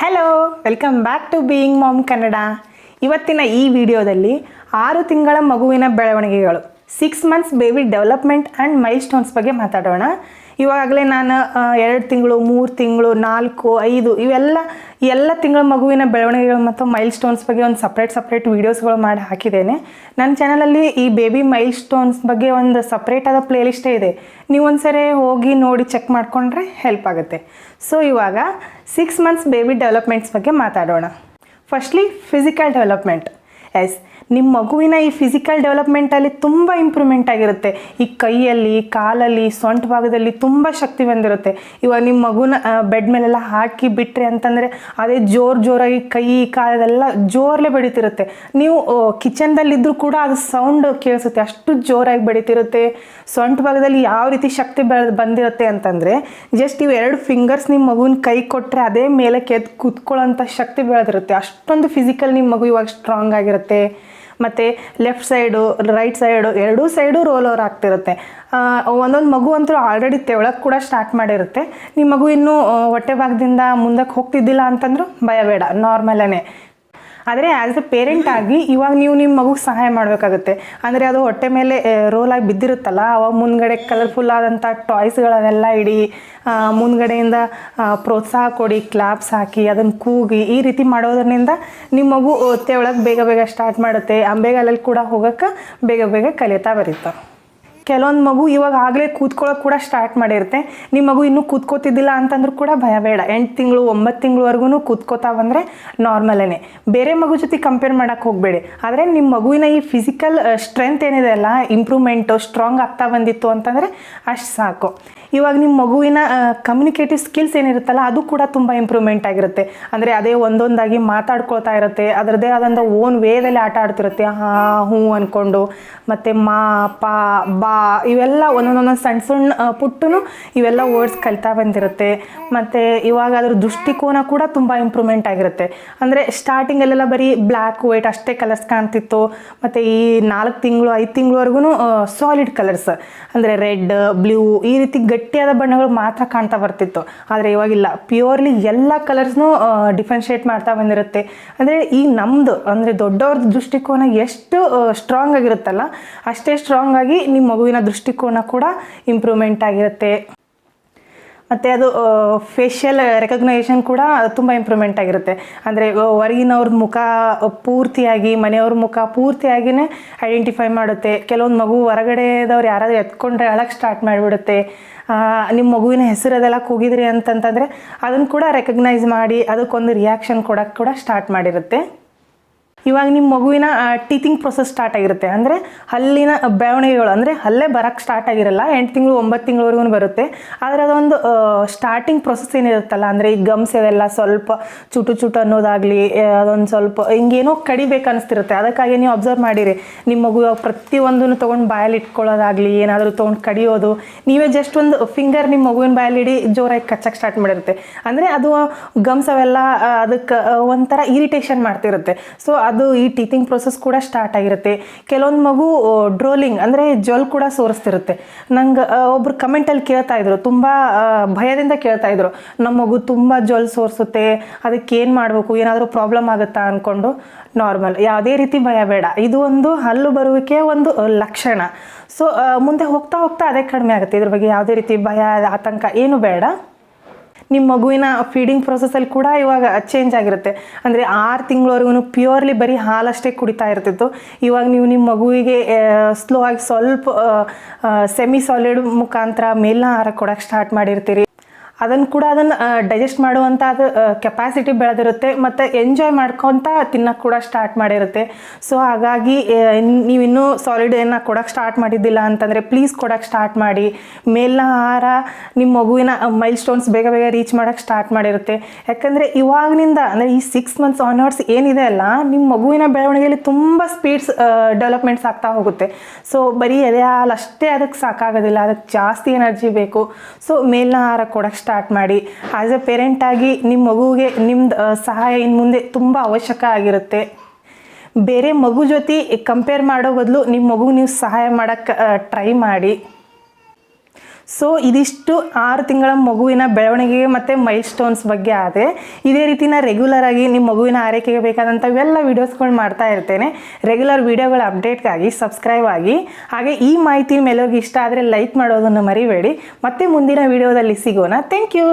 Hello welcome back to being mom Kannada ಇವತ್ತಿನ ಈ ವಿಡಿಯೋದಲ್ಲಿ ಆರು ತಿಂಗಳ ಮಗುವಿನ ಬೆಳವಣಿಗೆಗಳು. Six months baby development and milestones ಬಗ್ಗೆ ಮಾತಾಡೋಣ. ಇವಾಗಲೇ ನಾನು ಎರಡು ತಿಂಗಳು, ಮೂರು ತಿಂಗಳು, ನಾಲ್ಕು, ಐದು, ಇವೆಲ್ಲ ಎಲ್ಲ ತಿಂಗಳ ಮಗುವಿನ ಬೆಳವಣಿಗೆಗಳು ಮತ್ತು ಮೈಲ್ ಸ್ಟೋನ್ಸ್ ಬಗ್ಗೆ ಒಂದು ಸಪ್ರೇಟ್ ಸಪ್ರೇಟ್ ವೀಡಿಯೋಸ್ಗಳು ಮಾಡಿ ಹಾಕಿದ್ದೇನೆ. ನನ್ನ ಚಾನಲಲ್ಲಿ ಈ ಬೇಬಿ ಮೈಲ್ ಸ್ಟೋನ್ಸ್ ಬಗ್ಗೆ ಒಂದು ಸಪ್ರೇಟ್ ಆದ ಪ್ಲೇಲಿಸ್ಟೇ ಇದೆ. ನೀವು ಒಂದ್ಸರಿ ಹೋಗಿ ನೋಡಿ ಚೆಕ್ ಮಾಡಿಕೊಂಡ್ರೆ ಹೆಲ್ಪ್ ಆಗುತ್ತೆ. ಸೊ ಇವಾಗ ಸಿಕ್ಸ್ ಮಂತ್ಸ್ ಬೇಬಿ ಡೆವಲಪ್ಮೆಂಟ್ಸ್ ಬಗ್ಗೆ ಮಾತಾಡೋಣ. ಫಸ್ಟ್ಲಿ ಫಿಸಿಕಲ್ ಡೆವಲಪ್ಮೆಂಟ್ ಎಸ್ ನಿಮ್ಮ ಮಗುವಿನ ಈ ಫಿಸಿಕಲ್ ಡೆವಲಪ್ಮೆಂಟಲ್ಲಿ ತುಂಬ ಇಂಪ್ರೂವ್ಮೆಂಟ್ ಆಗಿರುತ್ತೆ. ಈ ಕೈಯಲ್ಲಿ, ಕಾಲಲ್ಲಿ, ಸೊಂಟ ಭಾಗದಲ್ಲಿ ತುಂಬ ಶಕ್ತಿ ಬಂದಿರುತ್ತೆ. ಇವಾಗ ನಿಮ್ಮ ಮಗುನ ಬೆಡ್ ಮೇಲೆಲ್ಲ ಹಾಕಿ ಬಿಟ್ಟರೆ ಅಂತಂದರೆ ಅದೇ ಜೋರು ಜೋರಾಗಿ ಕೈ ಕಾಲದೆಲ್ಲ ಜೋರಲ್ಲೇ ಬೆಳೀತಿರುತ್ತೆ. ನೀವು ಕಿಚನ್ದಲ್ಲಿದ್ದರೂ ಕೂಡ ಅದು ಸೌಂಡ್ ಕೇಳಿಸುತ್ತೆ. ಅಷ್ಟು ಜೋರಾಗಿ ಬೆಳೀತಿರುತ್ತೆ. ಸೊಂಟ ಭಾಗದಲ್ಲಿ ಯಾವ ರೀತಿ ಶಕ್ತಿ ಬೆಳೆ ಬಂದಿರುತ್ತೆ ಅಂತಂದರೆ ಜಸ್ಟ್ ಇವು ಎರಡು ಫಿಂಗರ್ಸ್ ನಿಮ್ಮ ಮಗುವಿನ ಕೈ ಕೊಟ್ಟರೆ ಅದೇ ಮೇಲೆ ಕೆದ್ದು ಕೂತ್ಕೊಳ್ಳೋಂಥ ಶಕ್ತಿ ಬೆಳೆದಿರುತ್ತೆ. ಅಷ್ಟೊಂದು ಫಿಸಿಕಲ್ ನಿಮ್ಮ ಮಗು ಇವಾಗ ಸ್ಟ್ರಾಂಗ್ ಆಗಿರುತ್ತೆ. ಮತ್ತು ಲೆಫ್ಟ್ ಸೈಡು ರೈಟ್ ಸೈಡು ಎರಡೂ ಸೈಡು ರೋಲ್ ಓವರ್ ಆಗ್ತಿರುತ್ತೆ. ಒಂದೊಂದು ಮಗು ಅಂತೂ ಆಲ್ರೆಡಿ ತೆವಳಕ್ಕೆ ಕೂಡ ಸ್ಟಾರ್ಟ್ ಮಾಡಿರುತ್ತೆ. ನಿಮ್ಮ ಮಗು ಇನ್ನೂ ಹೊಟ್ಟೆ ಭಾಗದಿಂದ ಮುಂದಕ್ಕೆ ಹೋಗ್ತಿದ್ದಿಲ್ಲ ಅಂತಂದ್ರೂ ಭಯ ಬೇಡ ನಾರ್ಮಲೇ ಆದರೆ ಆ್ಯಸ್ ಎ ಪೇರೆಂಟ್ ಆಗಿ ಇವಾಗ ನೀವು ನಿಮ್ಮ ಮಗುಗೆ ಸಹಾಯ ಮಾಡಬೇಕಾಗುತ್ತೆ. ಅಂದರೆ ಅದು ಹೊಟ್ಟೆ ಮೇಲೆ ರೋಲ್ ಆಗಿ ಬಿದ್ದಿರುತ್ತಲ್ಲ, ಅವಾಗ ಮುಂದ್ಗಡೆ ಕಲರ್ಫುಲ್ ಆದಂಥ ಟಾಯ್ಸ್ಗಳನ್ನೆಲ್ಲ ಇಡಿ ಮುಂದ್ಗಡೆಯಿಂದ ಪ್ರೋತ್ಸಾಹ ಕೊಡಿ ಕ್ಲಾಪ್ಸ್ ಹಾಕಿ ಅದನ್ನು ಕೂಗಿ, ಈ ರೀತಿ ಮಾಡೋದ್ರಿಂದ ನಿಮ್ಮ ಮಗು ಒತ್ತೆ ಒಳಗೆ ಬೇಗ ಬೇಗ ಸ್ಟಾರ್ಟ್ ಮಾಡುತ್ತೆ. ಅಂಬೆಗಾಲಲ್ಲಿ ಕೂಡ ಹೋಗೋಕ್ಕೆ ಬೇಗ ಬೇಗ ಕಲಿತಾ ಬರೀತಾ. ಕೆಲವೊಂದು ಮಗು ಇವಾಗ ಆಗಲೇ ಕೂತ್ಕೊಳ್ಳೋಕೆ ಕೂಡ ಸ್ಟಾರ್ಟ್ ಮಾಡಿರುತ್ತೆ. ನಿಮ್ಮ ಮಗು ಇನ್ನೂ ಕೂತ್ಕೋತಿದ್ದಿಲ್ಲ ಅಂತಂದ್ರೂ ಕೂಡ ಭಯ ಬೇಡ. ಎಂಟು ತಿಂಗಳು, ಒಂಬತ್ತು ತಿಂಗಳವರೆಗೂ ಕೂತ್ಕೋತಾ ಬಂದರೆ ನಾರ್ಮಲೇ ಬೇರೆ ಮಗು ಜೊತೆ ಕಂಪೇರ್ ಮಾಡೋಕ್ಕೆ ಹೋಗಬೇಡಿ. ಆದರೆ ನಿಮ್ಮ ಮಗುವಿನ ಈ ಫಿಸಿಕಲ್ ಸ್ಟ್ರೆಂತ್ ಏನಿದೆ ಅಲ್ಲ ಇಂಪ್ರೂವ್ಮೆಂಟು ಸ್ಟ್ರಾಂಗ್ ಆಗ್ತಾ ಬಂದಿತ್ತು ಅಂತಂದರೆ ಅಷ್ಟು ಸಾಕು. ಇವಾಗ ನಿಮ್ಮ ಮಗುವಿನ ಕಮ್ಯುನಿಕೇಟಿವ್ ಸ್ಕಿಲ್ಸ್ ಏನಿರುತ್ತಲ್ಲ, ಅದು ಕೂಡ ತುಂಬ ಇಂಪ್ರೂವ್ಮೆಂಟ್ ಆಗಿರುತ್ತೆ. ಅಂದರೆ ಅದೇ ಒಂದೊಂದಾಗಿ ಮಾತಾಡ್ಕೊಳ್ತಾ ಇರುತ್ತೆ, ಅದರದ್ದೇ ಆದಂಥ ಓನ್ ವೇದಲ್ಲಿ ಆಟ ಆಡ್ತಿರುತ್ತೆ. ಹಾ, ಹ್ಞೂ ಅಂದ್ಕೊಂಡು ಮತ್ತು ಮಾ, ಪಾ, ಬಾ, ಇವೆಲ್ಲ ಒಂದೊಂದೊಂದೊಂದು ಸಣ್ಣ ಸಣ್ಣ ಪುಟ್ಟನು ಇವೆಲ್ಲ ವರ್ಡ್ಸ್ ಕಲಿತಾ ಬಂದಿರುತ್ತೆ. ಮತ್ತು ಇವಾಗ ಅದ್ರ ದೃಷ್ಟಿಕೋನ ಕೂಡ ತುಂಬ ಇಂಪ್ರೂವ್ಮೆಂಟ್ ಆಗಿರುತ್ತೆ. ಅಂದರೆ ಸ್ಟಾರ್ಟಿಂಗಲ್ಲೆಲ್ಲ ಬರೀ ಬ್ಲ್ಯಾಕ್ ವೈಟ್ ಅಷ್ಟೇ ಕಲರ್ಸ್ ಕಾಣ್ತಿತ್ತು. ಮತ್ತು ಈ ನಾಲ್ಕು ತಿಂಗಳು, ಐದು ತಿಂಗಳವರೆಗೂ ಸಾಲಿಡ್ ಕಲರ್ಸ್ ಅಂದರೆ ರೆಡ್ ಬ್ಲೂ ಈ ರೀತಿ ಗಟ್ಟಿಯಾದ ಬಣ್ಣಗಳು ಮಾತ್ರ ಕಾಣ್ತಾ ಬರ್ತಿತ್ತು. ಆದರೆ ಇವಾಗಿಲ್ಲ. ಪ್ಯೂರ್ಲಿ ಎಲ್ಲ ಕಲರ್ಸ್ನು ಡಿಫ್ರೆನ್ಷಿಯೇಟ್ ಮಾಡ್ತಾ ಬಂದಿರುತ್ತೆ. ಅಂದರೆ ಈ ನಮ್ಮದು ಅಂದರೆ ದೊಡ್ಡವ್ರದ್ದು ದೃಷ್ಟಿಕೋನ ಎಷ್ಟು ಸ್ಟ್ರಾಂಗ್ ಆಗಿರುತ್ತಲ್ಲ, ಅಷ್ಟೇ ಸ್ಟ್ರಾಂಗ್ ಆಗಿ ನಿಮ್ಮ ಮಗುವಿನ ದೃಷ್ಟಿಕೋನ ಕೂಡ ಇಂಪ್ರೂವ್ಮೆಂಟ್ ಆಗಿರುತ್ತೆ. ಮತ್ತು ಅದು ಫೇಶಿಯಲ್ ರೆಕಗ್ನೈಸೇಷನ್ ಕೂಡ ತುಂಬ ಇಂಪ್ರೂವ್ಮೆಂಟ್ ಆಗಿರುತ್ತೆ. ಅಂದರೆ ಹೊರಗಿನವ್ರ ಮುಖ ಪೂರ್ತಿಯಾಗಿ, ಮನೆಯವ್ರ ಮುಖ ಪೂರ್ತಿಯಾಗಿಯೇ ಐಡೆಂಟಿಫೈ ಮಾಡುತ್ತೆ. ಕೆಲವೊಂದು ಮಗು ಹೊರಗಡೆದವ್ರು ಯಾರಾದರೂ ಎತ್ಕೊಂಡ್ರೆ ಅಳಕ್ಕೆ ಸ್ಟಾರ್ಟ್ ಮಾಡಿಬಿಡುತ್ತೆ. ನಿಮ್ಮ ಮಗುವಿನ ಹೆಸರು ಅದೆಲ್ಲ ಕೂಗಿದ್ರಿ ಅಂತಂತಂದರೆ ಅದನ್ನು ಕೂಡ ರೆಕಗ್ನೈಸ್ ಮಾಡಿ, ಅದಕ್ಕೊಂದು ರಿಯಾಕ್ಷನ್ ಕೊಡೋಕ್ಕೆ ಕೂಡ ಸ್ಟಾರ್ಟ್ ಮಾಡಿರುತ್ತೆ. ಇವಾಗ ನಿಮ್ಮ ಮಗುವಿನ ಟೀತಿಂಗ್ ಪ್ರೊಸೆಸ್ ಸ್ಟಾರ್ಟ್ ಆಗಿರುತ್ತೆ. ಅಂದರೆ ಹಲ್ಲಿನ ಬೆಳವಣಿಗೆಗಳು ಅಂದರೆ ಹಲ್ಲೇ ಬರೋಕ್ಕೆ ಸ್ಟಾರ್ಟ್ ಆಗಿರಲ್ಲ, ಎಂಟು ತಿಂಗಳು, ಒಂಬತ್ತು ತಿಂಗಳವರೆಗೂ ಬರುತ್ತೆ. ಆದರೆ ಅದೊಂದು ಸ್ಟಾರ್ಟಿಂಗ್ ಪ್ರೊಸೆಸ್ ಏನಿರುತ್ತಲ್ಲ, ಅಂದರೆ ಈ ಗಮ್ಸ್ ಇದೆಲ್ಲ ಸ್ವಲ್ಪ ಚುಟು ಚುಟು ಅನ್ನೋದಾಗಲಿ ಅದೊಂದು ಸ್ವಲ್ಪ ಹಿಂಗೇನೋ ಕಡಿಬೇಕು ಅನಿಸ್ತಿರುತ್ತೆ ಅದಕ್ಕಾಗಿ ನೀವು ಅಬ್ಸರ್ವ್ ಮಾಡಿರಿ. ನಿಮ್ಮ ಮಗು ಪ್ರತಿಯೊಂದನ್ನು ತೊಗೊಂಡು ಬಾಯಲ್ಲಿ ಇಟ್ಕೊಳ್ಳೋದಾಗಲಿ, ಏನಾದರೂ ತೊಗೊಂಡು ಕಡಿಯೋದು, ನೀವೇ ಜಸ್ಟ್ ಒಂದು ಫಿಂಗರ್ ನಿಮ್ಮ ಮಗುವಿನ ಬಾಯಲ್ಲಿ ಇಡಿ, ಜೋರಾಗಿ ಕಚ್ಚಕ್ಕೆ ಸ್ಟಾರ್ಟ್ ಮಾಡಿರುತ್ತೆ. ಅಂದರೆ ಅದು ಗಮ್ಸ್ ಅವೆಲ್ಲ ಅದಕ್ಕೆ ಒಂಥರ ಇರಿಟೇಷನ್ ಮಾಡ್ತಿರುತ್ತೆ. ಸೊ ಅದು ಈ ಟೀತಿಂಗ್ ಪ್ರೊಸೆಸ್ ಕೂಡ ಸ್ಟಾರ್ಟ್ ಆಗಿರುತ್ತೆ. ಕೆಲವೊಂದು ಮಗು ಡ್ರೋಲಿಂಗ್ ಅಂದರೆ ಜೊಲ್ ಕೂಡ ಸೋರಿಸ್ತಿರುತ್ತೆ. ನಂಗೆ ಒಬ್ರು ಕಮೆಂಟಲ್ಲಿ ಕೇಳ್ತಾ ಇದ್ರು, ತುಂಬ ಭಯದಿಂದ ಕೇಳ್ತಾ ಇದ್ರು. ನಮ್ಮ ಮಗು ತುಂಬ ಜೊಲ್ ಸೋರಿಸುತ್ತೆ, ಅದಕ್ಕೆ ಏನು ಮಾಡಬೇಕು, ಏನಾದರೂ ಪ್ರಾಬ್ಲಮ್ ಆಗುತ್ತಾ ಅಂದ್ಕೊಂಡು ನಾರ್ಮಲ್ ಯಾವುದೇ ರೀತಿ ಭಯ ಬೇಡ. ಇದು ಒಂದು ಹಲ್ಲು ಬರುವಿಕೆ ಒಂದು ಲಕ್ಷಣ. ಸೊ ಮುಂದೆ ಹೋಗ್ತಾ ಹೋಗ್ತಾ ಅದೇ ಕಡಿಮೆ ಆಗುತ್ತೆ. ಇದ್ರ ಬಗ್ಗೆ ಯಾವುದೇ ರೀತಿ ಭಯ, ಆತಂಕ ಏನು ಬೇಡ. ನಿಮ್ಮ ಮಗುವಿನ ಫೀಡಿಂಗ್ ಪ್ರೊಸೆಸಲ್ಲಿ ಕೂಡ ಇವಾಗ ಚೇಂಜ್ ಆಗಿರುತ್ತೆ. ಅಂದರೆ ಆರು ತಿಂಗಳವರೆಗೂ ಪ್ಯೂರ್ಲಿ ಬರೀ ಹಾಲಷ್ಟೇ ಕುಡಿತಾ ಇರ್ತಿತ್ತು. ಇವಾಗ ನೀವು ನಿಮ್ಮ ಮಗುವಿಗೆ ಸ್ಲೋ ಆಗಿ ಸ್ವಲ್ಪ ಸೆಮಿ ಸಾಲಿಡ್ ಮುಖಾಂತರ ಮೇಲಿನ ಆಹಾರ ಕೊಡೋಕ್ಕೆ ಸ್ಟಾರ್ಟ್ ಮಾಡಿರ್ತೀರಿ. ಅದನ್ನು ಕೂಡ ಅದನ್ನು ಡೈಜೆಸ್ಟ್ ಮಾಡುವಂಥ ಅದು ಕೆಪಾಸಿಟಿ ಬೆಳೆದಿರುತ್ತೆ ಮತ್ತು ಎಂಜಾಯ್ ಮಾಡ್ಕೊತ ತಿನ್ನೋಕ್ಕೆ ಕೂಡ ಸ್ಟಾರ್ಟ್ ಮಾಡಿರುತ್ತೆ. ಸೊ ಹಾಗಾಗಿ ನೀವು ಇನ್ನೂ ಸಾಲಿಡ್ ಏನನ್ನ ಕೊಡೋಕ್ಕೆ ಸ್ಟಾರ್ಟ್ ಮಾಡಿದ್ದಿಲ್ಲ ಅಂತಂದರೆ ಪ್ಲೀಸ್ ಕೊಡೋಕ್ಕೆ ಸ್ಟಾರ್ಟ್ ಮಾಡಿ. ಮೇಲಿನ ಆಹಾರ ನಿಮ್ಮ ಮಗುವಿನ ಮೈಲ್ ಸ್ಟೋನ್ಸ್ ಬೇಗ ಬೇಗ ರೀಚ್ ಮಾಡೋಕ್ಕೆ ಸ್ಟಾರ್ಟ್ ಮಾಡಿರುತ್ತೆ. ಯಾಕಂದರೆ ಇವಾಗಿನಿಂದ, ಅಂದರೆ ಈ ಸಿಕ್ಸ್ ಮಂತ್ಸ್ ಆನ್ವರ್ಡ್ಸ್ ಏನಿದೆ ಅಲ್ಲ ನಿಮ್ಮ ಮಗುವಿನ ಬೆಳವಣಿಗೆಯಲ್ಲಿ ತುಂಬ ಸ್ಪೀಡ್ಸ್ ಡೆವಲಪ್ಮೆಂಟ್ಸ್ ಆಗ್ತಾ ಹೋಗುತ್ತೆ. ಸೊ ಬರೀ ಎದೆ ಹಾಲು ಅಷ್ಟೇ ಅದಕ್ಕೆ ಸಾಕಾಗೋದಿಲ್ಲ ಅದಕ್ಕೆ ಜಾಸ್ತಿ ಎನರ್ಜಿ ಬೇಕು. ಸೊ ಮೇಲಿನ ಆಹಾರ ಕೊಡೋಕ್ಕೆ ಸ್ಟಾರ್ಟ್ ಮಾಡಿ. ಆ್ಯಸ್ ಎ ಪೇರೆಂಟಾಗಿ ನಿಮ್ಮ ಮಗುವಿಗೆ ನಿಮ್ದು ಸಹಾಯ ಇನ್ನು ಮುಂದೆ ತುಂಬ ಅವಶ್ಯಕ ಆಗಿರುತ್ತೆ. ಬೇರೆ ಮಗು ಜೊತೆ ಕಂಪೇರ್ ಮಾಡೋ ಬದಲು ನಿಮ್ಮ ಮಗುಗೆ ನೀವು ಸಹಾಯ ಮಾಡೋಕ್ಕೆ ಟ್ರೈ ಮಾಡಿ. ಸೊ ಇದಿಷ್ಟು ಆರು ತಿಂಗಳ ಮಗುವಿನ ಬೆಳವಣಿಗೆ ಮತ್ತು ಮೈಲ್ ಸ್ಟೋನ್ಸ್ ಬಗ್ಗೆ ಆದೆ ಇದೇ ರೀತಿನ ರೆಗ್ಯುಲರ್ ಆಗಿ ನಿಮ್ಮ ಮಗುವಿನ ಆರೈಕೆಗೆ ಬೇಕಾದಂಥವೆಲ್ಲ ವೀಡಿಯೋಸ್ಗಳು ಮಾಡ್ತಾ ಇರ್ತೇನೆ. ರೆಗ್ಯುಲರ್ ವೀಡಿಯೋಗಳ ಅಪ್ಡೇಟ್ಗಾಗಿ ಸಬ್ಸ್ಕ್ರೈಬ್ ಆಗಿ, ಹಾಗೆ ಈ ಮಾಹಿತಿ ಮೇಲೋಗಿ ಇಷ್ಟ ಆದರೆ ಲೈಕ್ ಮಾಡೋದನ್ನು ಮರಿಬೇಡಿ. ಮತ್ತೆ ಮುಂದಿನ ವೀಡಿಯೋದಲ್ಲಿ ಸಿಗೋಣ. Thank you